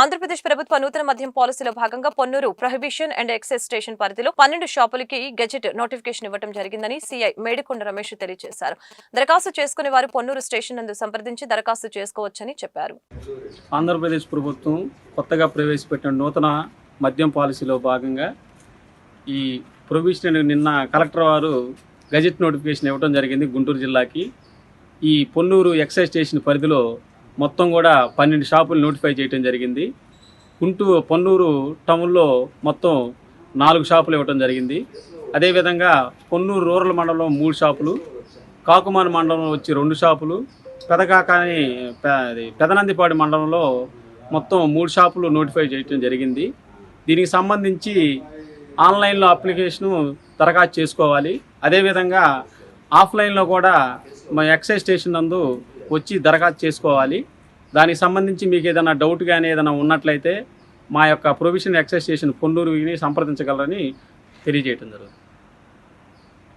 ఆంధ్రప్రదేశ్ ప్రభుత్వ నూతన మద్యం పాలసీలో భాగంగా Ponnur prohibition and excise station పరిధిలో పన్నెండు షాపులకి గెజెట్ నోటిఫికేషన్ ఇవ్వడం జరిగిందని సీఐ మేడికొండ రమేష్ తెలియజేశారు. దరఖాస్తు చేసుకునే వారు పొన్నూరు స్టేషన్ నందు సంప్రదించి దరఖాస్తు చేసుకోవచ్చని చెప్పారు. ఆంధ్రప్రదేశ్ ప్రభుత్వం కొత్తగా ప్రవేశపెట్టిన నూతన మద్యం పాలసీలో భాగంగా ఈ ప్రొవిజన్ నిన్న కలెక్టర్ వారు గజెట్ నోటిఫికేషన్ ఇవ్వడం జరిగింది గుంటూరు జిల్లాకి. ఈ పొన్నూరు ఎక్సైజ్ స్టేషన్ పరిధిలో మొత్తం కూడా పన్నెండు షాపులు నోటిఫై చేయడం జరిగింది. గుంటూరు పొన్నూరు టౌన్లో మొత్తం నాలుగు షాపులు ఇవ్వడం జరిగింది. అదేవిధంగా పొన్నూరు రూరల్ మండలం మూడు షాపులు కాకుమాన మండలంలో వచ్చి రెండు షాపులు పెదకాకాని పె- అది పెదనందిపాడు మండలంలో మొత్తం మూడు షాపులు నోటిఫై చేయడం జరిగింది. దీనికి సంబంధించి ఆన్లైన్లో అప్లికేషను దరఖాస్తు చేసుకోవాలి. అదేవిధంగా ఆఫ్లైన్లో కూడా మా ఎక్సైజ్ స్టేషన్ నందు వచ్చి దరఖాస్తు చేసుకోవాలి. దానికి సంబంధించి మీకు ఏదైనా డౌట్ కానీ ఏదైనా ఉన్నట్లయితే మా యొక్క ప్రొవిషన్ ఎక్సైజ్ స్టేషన్ పొన్నూరుని సంప్రదించగలరని తెలియజేయటం జరుగుతుంది.